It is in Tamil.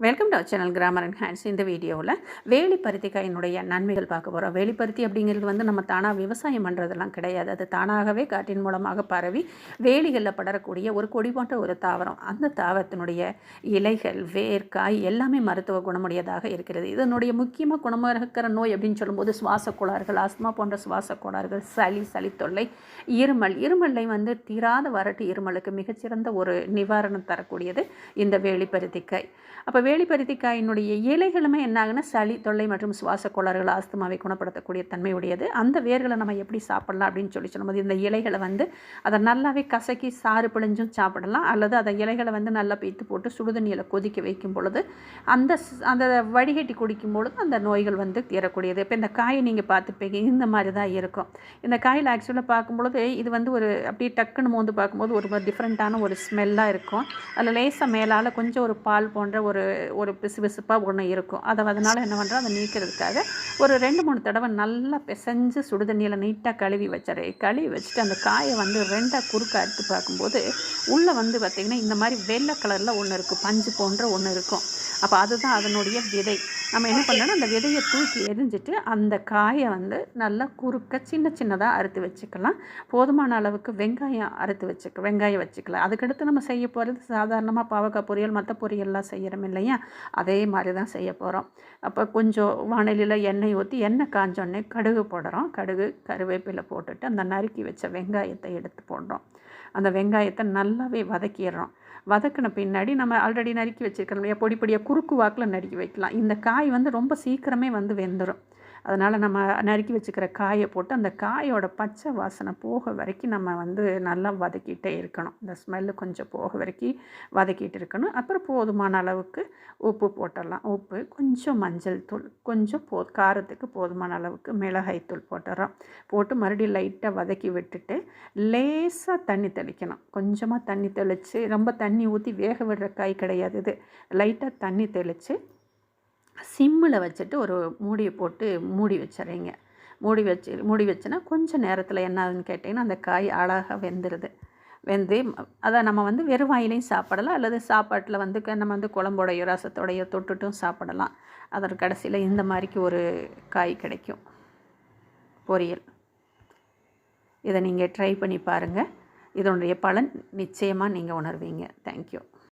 Welcome to channel grammar and hands இந்த வீடியோவில் வேலிப்பருத்திக்காயினுடைய நன்மைகள் பார்க்க போகிறோம் வேலிப்பருத்தி அப்படிங்கிறது வந்து நம்ம தானாக விவசாயம் பண்ணுறதெல்லாம் கிடையாது. அது தானாகவே காற்றின் மூலமாக பரவி வேலிகளில் படரக்கூடிய ஒரு கொடி போன்ற ஒரு தாவரம். அந்த தாவரத்தினுடைய இலைகள் வேர் காய் எல்லாமே மருத்துவ குணமுடையதாக இருக்கிறது. இதனுடைய முக்கியமாக குணமாக இருக்கிற நோய் அப்படின்னு சொல்லும்போது சுவாச கோளாறுகள் ஆஸ்மா போன்ற சுவாச கோளாறுகள் சளி சளித்தொல்லை இருமல். இருமலை வந்து தீராத வறட்டு இருமலுக்கு மிகச்சிறந்த ஒரு நிவாரணம் தரக்கூடியது இந்த வேலிப்பருத்திக்காய் அப்போ வேலிப்பருத்திக்காயினுடைய இலைகளுமே என்னாகுன்னா சளி தொல்லை மற்றும் சுவாச கோளாறுகள் ஆஸ்துமாவை குணப்படுத்தக்கூடிய தன்மை உடையது அந்த வேர்களை நம்ம எப்படி சாப்பிடலாம் அப்படின்னு சொல்லி சொல்லும்போது இந்த இலைகளை வந்து அதை நல்லாவே கசக்கி சாறு பிழிஞ்சும் சாப்பிடலாம். அல்லது அதை இலைகளை வந்து நல்லா பீத்து போட்டு சுடுதண்ணியில் கொதிக்க வைக்கும் பொழுது அந்த ஸ்- அந்த வடிகட்டி குடிக்கும் பொழுது அந்த நோய்கள் வந்து தீரக்கூடியது. இப்போ இந்த காயை நீங்கள் பார்த்துப்பீங்க. இந்த மாதிரி தான் இருக்கும். இந்த காயில் ஆக்சுவலாக பார்க்கும்பொழுது இது வந்து ஒரு அப்படியே டக்குன்னு மோந்து பார்க்கும்போது ஒரு டிஃப்ரெண்ட்டான ஒரு ஸ்மெல்லாக இருக்கும். அதில் லேசாக மேலால் கொஞ்சம் ஒரு பால் போன்ற ஒரு ஒரு பிசு பிசுப்பாக ஒன்று இருக்கும். அதை அதனால் என்ன பண்ணுறோம் அதை நீக்கிறதுக்காக ஒரு ரெண்டு மூணு தடவை நல்லா பிசைஞ்சு சுடுதண்ணியில் நீட்டாக கழுவி வச்சிரு கழுவி வச்சுட்டு அந்த காயை வந்து ரெண்டாக குறுக்க அறுத்து பார்க்கும்போது உள்ளே வந்து பார்த்திங்கன்னா இந்த மாதிரி வெள்ளை கலரில் ஒன்று இருக்கும் பஞ்சு போன்ற ஒன்று இருக்கும். அப்போ அதுதான் அதனுடைய விதை. நம்ம என்ன பண்ணோன்னா அந்த விதையை தூக்கி எரிஞ்சிட்டு அந்த காயை வந்து நல்லா குறுக்க சின்ன சின்னதாக அறுத்து வச்சுக்கலாம். போதுமான அளவுக்கு வெங்காயம் அறுத்து வச்சுக்க வெங்காயம் வச்சுக்கலாம் அதுக்கடுத்து நம்ம செய்ய போகிறது சாதாரணமாக பாவக்காய் பொரியல் மற்ற பொரியல்லாம் செய்கிறோம் இல்லையா? அதே மாதிரி தான் செய்ய போகிறோம் அப்போ கொஞ்சம் வானிலையில் எண்ணெய் ஊற்றி எண்ணெய் காஞ்சோடனே கடுகு போடுறோம். கடுகு கருவேப்பிலை போட்டுட்டு அந்த நறுக்கி வச்ச வெங்காயத்தை எடுத்து போடுறோம். அந்த வெங்காயத்தை நல்லாவே வதக்கிடுறோம். வதக்கின பின்னாடி நம்ம ஆல்ரெடி நறுக்கி வச்சுருக்கோம் இல்லையா பொடி பொடியாக குறுக்கு வாக்கில் நறுக்கி வைக்கலாம். இந்த காய் வந்து ரொம்ப சீக்கிரமே வந்து வெந்துடும் அதனால் நம்ம நறுக்கி வச்சுக்கிற காயை போட்டு அந்த காயோட பச்சை வாசனை போக வரைக்கும் நம்ம வந்து நல்லா வதக்கிட்டே இருக்கணும். இந்த ஸ்மெல்லு கொஞ்சம் போக வரைக்கும் வதக்கிட்டு இருக்கணும். அப்புறம் போதுமான அளவுக்கு உப்பு போட்டுடலாம். உப்பு கொஞ்சம் மஞ்சள் தூள் கொஞ்சம் போ காரத்துக்கு போதுமான அளவுக்கு மிளகாய் தூள் போட்டுறோம் போட்டு மறுபடியும் லைட்டாக வதக்கி விட்டுட்டு லேசாக தண்ணி தெளிக்கணும். கொஞ்சமாக தண்ணி தெளித்து ரொம்ப தண்ணி ஊற்றி வேக விடுற காய் கிடையாது இது. லைட்டாக தண்ணி தெளித்து சிம்மில் வச்சுட்டு ஒரு மூடியை போட்டு மூடி வச்சிடுறீங்க. மூடி வச்சு மூடி வச்சுனா கொஞ்சம் நேரத்தில் என்ன ஆகுதுன்னு கேட்டிங்கன்னா அந்த காய் அழகாக வெந்துடுது வெந்து அதை நம்ம வந்து வெறும் வாயிலையும் சாப்பிடலாம். அல்லது சாப்பாட்டில் வந்து க- நம்ம வந்து குழம்போடையோ ரசத்தோடையோ தொட்டுட்டும் சாப்பிடலாம். அதற்கு கடைசியில் இந்த மாதிரிக்கு ஒரு காய் கிடைக்கும். பொரியல். இதை நீங்கள் ட்ரை பண்ணி பாருங்கள் இதனுடைய பலன் நிச்சயமாக நீங்கள் உணர்வீங்க. தேங்க்யூ